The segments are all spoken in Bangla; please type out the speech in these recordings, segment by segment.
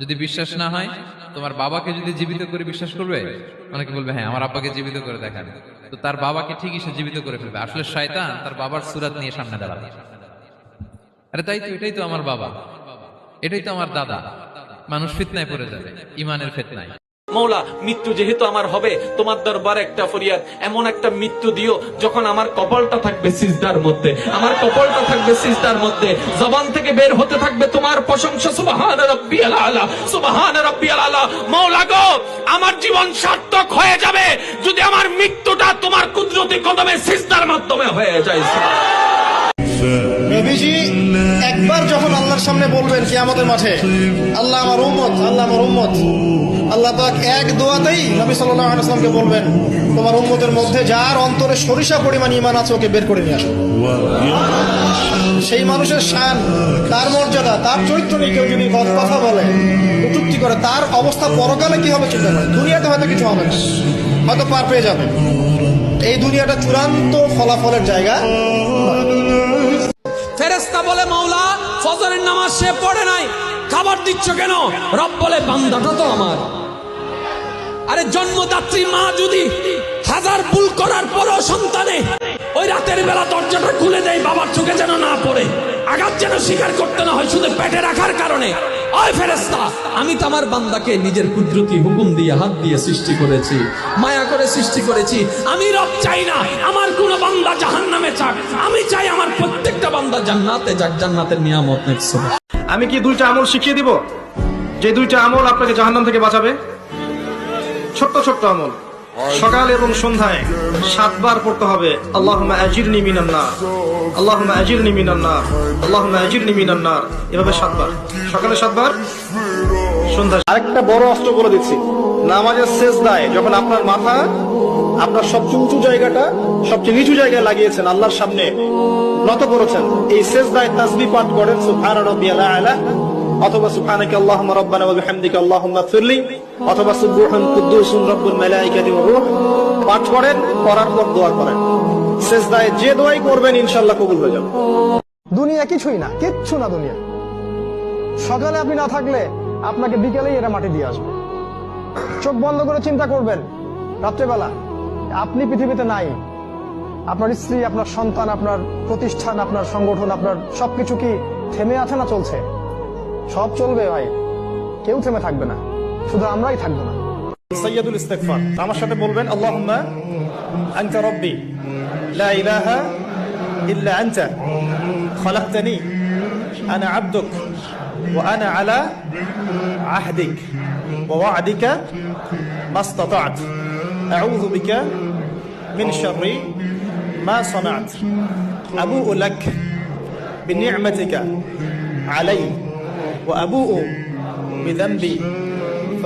যদি বিশ্বাস না হয়, তোমার বাবাকে যদি জীবিত করে বিশ্বাস করবে, অনেকে বলবে হ্যাঁ আমার আব্বাকে জীবিত করে দেখান। তো তার বাবাকে ঠিকই সে জীবিত করে ফেলবে। আসলে শয়তান তার বাবার সুরাত নিয়ে সামনে দাঁড়াবে। আরে তাই তো, এটাই তো আমার বাবা। এটাই তো আমার দাদা। মানুষ ফিতনায় পড়ে যাবে ইমানের ফিতনায়। মৌলা, মৃত্যু যেহেতু আমার হবে, তোমার দরবারে একটা ফরিয়াদ। এমন একটা মৃত্যু দিও যখন আমার কপালটা থাকবে সিজদার মধ্যে। আমার কপালটা থাকবে সিজদার মধ্যে। জবান থেকে বের হতে থাকবে তোমার প্রশংসা, সুবহান রাব্বিয়াল আলা, সুবহান রাব্বিয়াল আলা। মৌলা গো, আমার জীবন সার্থক হয়ে যাবে যদি আমার মৃত্যুটা তোমার কুদরতি কদমে সিজদার মাধ্যমে হয়ে যায়। নবীজি একবার যখন আল্লাহর সামনে বলবেন কি আমাদের মাঠে, আল্লাহ আমার উম্মত, আল্লাহ আমার উম্মত, আল্লাহ পাক এক দোয়াতেই নবী সাল্লাল্লাহু আলাইহি ওয়াসাল্লামকে বলবেন, তোমার উম্মতের মধ্যে যার অন্তরে সরিষা পরিমাণ ঈমান আছে ওকে বের করে নিয়ে আসো। সেই মানুষের শান, তার মর্যাদা, তার চরিত্র নিয়ে কেউ যদি কথা- কথা বলে কটূক্তি করে, তার অবস্থা পরকালে কি হবে চিন্তা করে দুনিয়াতে হয়তো কিছু হবে না। হয়তো পার পেয়ে যাবে। এই দুনিয়াটা চূড়ান্ত ফলাফলের জায়গা ফেরেস্তা বলে মাওলা ফজরের নামাজ সে পড়ে নাই। খাবার দিচ্ছ কেন? রব বলে, বান্দাটা তো আমার। আরে জন্মদাত্রী মা যদি হাজার ভুল করার পরও সন্তানে ওই রাতের বেলা দরজাটা খুলে দেয়, বাবার চোখে যেন না পড়ে। আঘাত যেন স্বীকার করতে না হয় শুধু পেটে রাখার কারণে। আমি তো আমার বান্দাকে নিজের কুদরতি হুকুম দিয়ে হাত দিয়ে সৃষ্টি করেছি, মায়া করে সৃষ্টি করেছি। আমি রব চাই না, আমার কোন বান্দা জাহান নামে চাক আমি চাই আমার প্রত্যেকটা বান্দা জান্নাতে যাক, জান্নাতের নিয়ামত নেক্সট আমি কি দুইটা আমল শিখিয়ে দিব? যে দুইটা আমল আপনাকে জাহান্নাম থেকে বাঁচাবে? ছোট্ট ছোট্ট আমল। সকাল এবং সন্ধ্যায় সাতবার পড়তে হবে। আল্লাহুম্মা আজির মিনান নার। আজির আজিরনি মিনান আজির আল্লাহুম্মা আজিরনি মিনান নার। এভাবে সাতবার। সকালে সাতবার সন্ধ্যা আরেকটা বড় অস্ত্র বলে দিচ্ছি। নামাজের শেষ দায় যখন আপনার মাথা আপনার সবচেয়ে উঁচু জায়গাটা, সবচেয়ে নিচু জায়গায় লাগিয়েছেন, আল্লাহর সামনে নত করেছেন, এই শেষ দায় তাসবি পাঠ করেন সুবহান রাব্বিয়াল আলা, অথবা সুবহানাকা আল্লাহুম্মা রাব্বানা ওয়া ফিরলি। অথবা সুবহান কুদ্দুসুন রব্বুল মালাইকাতি ওয়া রূহ। পাঠ করেন করার পর দোয়া করেন। শেষ দায় যে দোয়াই করবেন, ইনশাআল্লাহ কবুল হয়ে যাবে। দুনিয়া কিছুই না, কিচ্ছু না দুনিয়া। সকালে আপনি না থাকলে আপনাকে বিকেলেই এরা মাটি দিয়ে আসবে। চোখ বন্ধ করে চিন্তা করবেন, রাত্রেবেলা, আপনি পৃথিবীতে নাই। আপনার স্ত্রী, আপনার সন্তান, আপনার প্রতিষ্ঠান, আপনার সংগঠন, আপনার সবকিছু কি থেমে আছে না চলছে? সব চলবে ভাই, কেউ থেমে থাকবে না। শুধু আমরাই থাকবো না সৈয়দুল ইস্তেগফার আমার সাথে বলবেন আল্লাহুম্মা আনতা রাব্বি লা ইলাহা ইল্লা আনতা খলাকতানি আনা আবদুক ওয়া আনা আলা আহদিক ওয়া ওয়া'দিকা মাস্তাতা'ত আউযু বিকা মিন শাররি মা সানা'ত আবু'ু লাক বিনি'মাতিকা আলাই ওয়া আবু'ু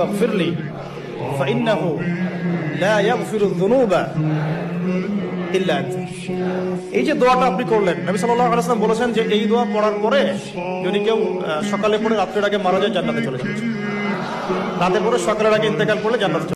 বিযানবি ফাগফির লি فإنه لا يغفر الذنوب إلا أنت এই যে দোয়াটা আপনি করলেন নবী সাল্লাল্লাহু আলাইহি ওয়াসাল্লাম বলেছেন যে এই দোয়া পড়ার পরে যদি কেউ আহ, সকালে পড়ে রাত্রের আগে মারা যায় জান্নাতে চলে যাবে রাতে পড়ে সকালের আগে ইন্তেকাল করলে জান্নাতে চলে